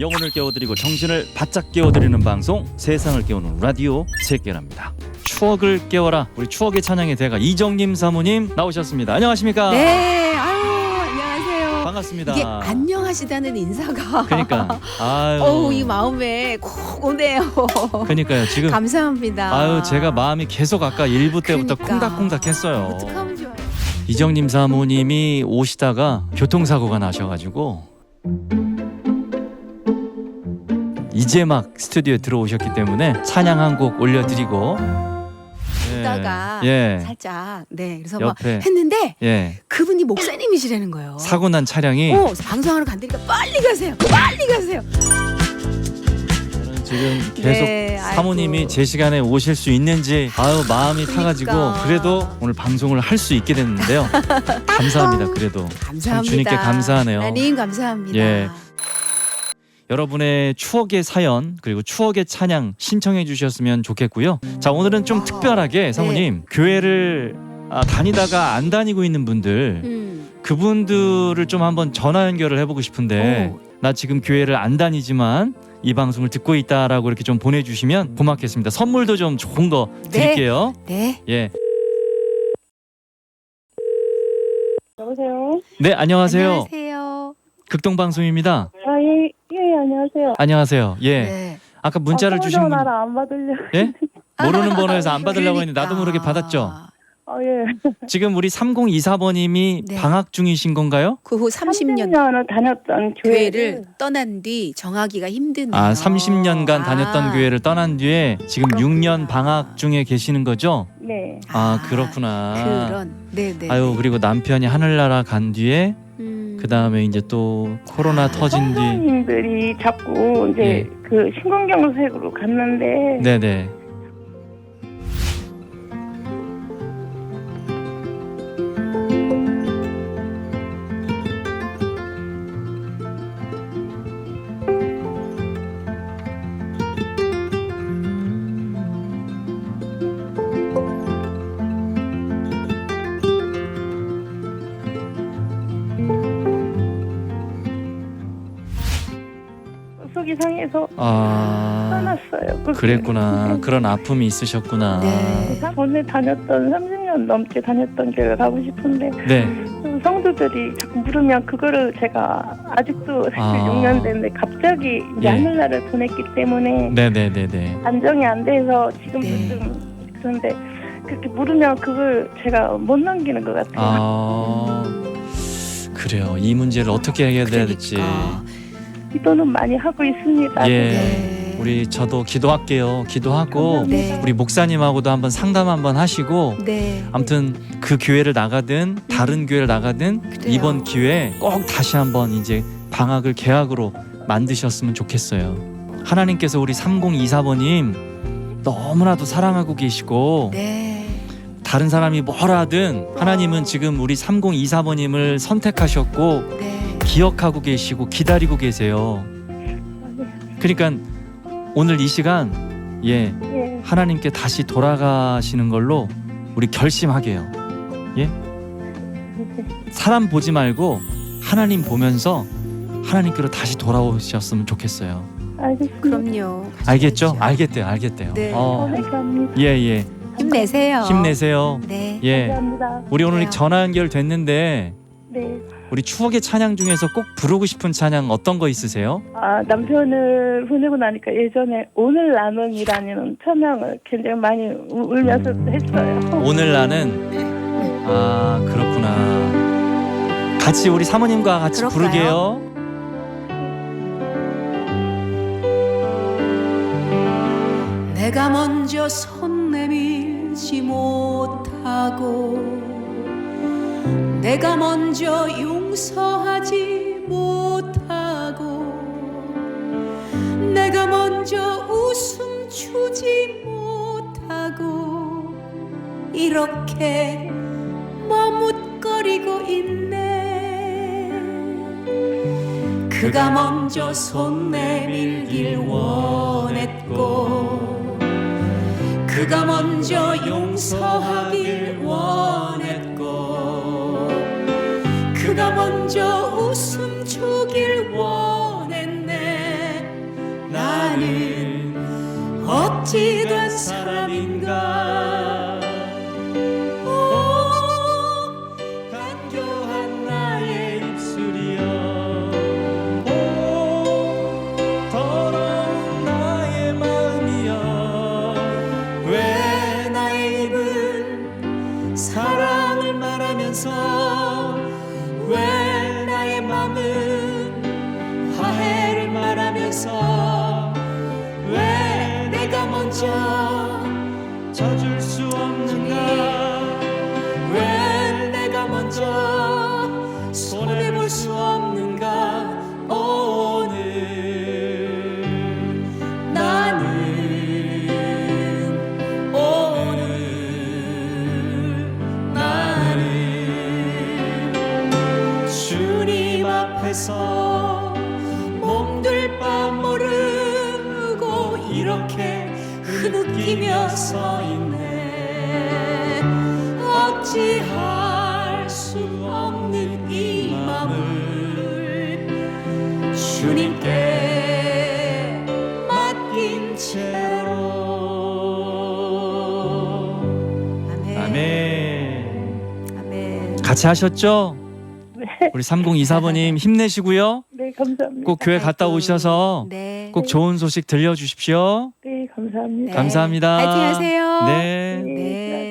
영혼을 깨워드리고 정신을 바짝 깨워드리는 방송 세상을 깨우는 라디오 세계랍니다. 추억을 깨워라 우리 추억의 찬양의 대가 이정님 사모님 나오셨습니다. 안녕하십니까? 네, 아유 안녕하세요. 반갑습니다. 이게 안녕하시다는 인사가 그러니까 아유 어우 이 마음에 콕 오네요. 그러니까요 지금 감사합니다. 아유 제가 마음이 계속 아까 일부 때부터 그러니까. 콩닥콩닥했어요. 어떡하면 좋아요. 이정님 사모님이 오시다가 교통사고가 나셔가지고 이제 막 스튜디오에 들어오셨기 때문에 찬양 한 곡 올려드리고 예, 듣다가 예, 살짝 네 그래서 막 옆에 했는데 예 그분이 목사님이시라는 거예요. 사고 난 차량이 어 방송하러 간다니까 빨리 가세요. 빨리 가세요. 지금 계속 네, 사모님이. 제 시간에 오실 수 있는지 아유 마음이 타가지고 그러니까. 그래도 오늘 방송을 할 수 있게 됐는데요 감사합니다 그래도 감사합니다. 참 주님께 감사하네요. 하나님 감사합니다. 예. 여러분의 추억의 사연 그리고 추억의 찬양 신청해 주셨으면 좋겠고요. 자 오늘은 좀 아, 특별하게 사모님 교회를 아, 다니다가 안 다니고 있는 분들 음. 그분들을 좀 한번 전화 연결을 해보고 싶은데 오. 나 지금 교회를 안 다니지만 이 방송을 듣고 있다라고 이렇게 좀 보내주시면 고맙겠습니다. 선물도 좀 좋은 거 네. 드릴게요. 네. 예. 여보세요? 네 안녕하세요. 안녕하세요. 극동 방송입니다. 아, 안녕하세요. 안녕하세요. 예. 네. 아까 문자를 아, 주신 분 전화를 안 받으려고. 예? 모르는 번호에서 안 받으려고 했는데 나도 모르게 그러니까. 받았죠. 아, 예. 지금 우리 3024번님이 네. 방학 중이신 건가요? 그 후 30년 30년을 다녔던 교회를 교회를 떠난 뒤 정하기가 힘드네요. 아, 30년간 다녔던 아. 교회를 떠난 뒤에 지금 그렇구나. 6년 방학 중에 계시는 거죠? 네. 아, 그렇구나. 그런 네 네. 아유, 그리고 남편이 하늘나라 간 뒤에 음. 그 다음에 이제 또 코로나 아, 터진 뒤 선생님들이 자꾸 이제 예. 그 신공경색으로 갔는데 네, 네. 속이 상해서 아, 떠났어요. 그 그랬구나. 그런 아픔이 있으셨구나. 네. 전에 다녔던 30년 넘게 다녔던 교회 가고 싶은데 네. 성도들이 자꾸 물으면 그거를 제가 아직도 사실 아. 6년 됐는데 갑자기 이제 예. 하늘나라를 보냈기 때문에 네, 네, 네, 네. 안정이 안 돼서 지금도 네. 좀 그런데 그렇게 물으면 그걸 제가 못 넘기는 것 같아요. 아, 그래요. 이 문제를 어떻게 해결해야 될지. 그러니까. 기도는 많이 하고 있습니다. 예. 네. 우리 저도 기도할게요. 기도하고. 네. 우리 목사님하고도 한번 상담 한번 하시고 네. 아무튼 그 교회를 나가든 다른 교회를 나가든 그래요. 이번 기회에 꼭 다시 한번 이제 방학을 개학으로 만드셨으면 좋겠어요. 하나님께서 우리 3024번님 너무나도 사랑하고 계시고 네. 다른 사람이 뭐라 하든 하나님은 지금 우리 3024번님을 선택하셨고 네. 기억하고 계시고 기다리고 계세요. 그러니까 오늘 이 시간 예 예. 하나님께 다시 돌아가시는 걸로 우리 결심하게요. 예? 사람 보지 말고 하나님 보면서 하나님께로 다시 돌아오셨으면 좋겠어요. 알겠습니다. 그럼요. 알겠죠? 가셔야죠. 알겠대요. 알겠대요. 네. 어, 감사합니다. 예, 예. 힘내세요. 힘내세요. 네. 예. 감사합니다. 우리 오늘. 전화 연결 됐는데 네. 우리 추억의 찬양 중에서 꼭 부르고 싶은 찬양 어떤 거 있으세요? 아, 남편을 보내고 나니까 예전에 오늘 나눔이라는 찬양을 굉장히 많이 우- 울면서 했어요. 오늘 나는 아 그렇구나. 같이 우리 사모님과 같이 그럴까요? 부르게요. 내가 먼저 손 내밀지 못하고 내가 먼저 용서하지 못하고 내가 먼저 웃음 주지 못하고 이렇게 머뭇거리고 있네. 그가 먼저 손 내밀길 원했고 그가 먼저 용서하길 원했고 내가 먼저 웃음 주길 원했네. 나는 어찌 된 사람 손해볼 수 없는가? 오늘 나는 오늘 나는 주님 앞에서 같이 하셨죠? 네, 우리 3024번님 힘내시고요 네 감사합니다. 꼭 교회 갔다 오셔서 네 꼭 좋은 소식 들려주십시오 네 감사합니다. 감사합니다. 파이팅 하세요 네. 네. 네.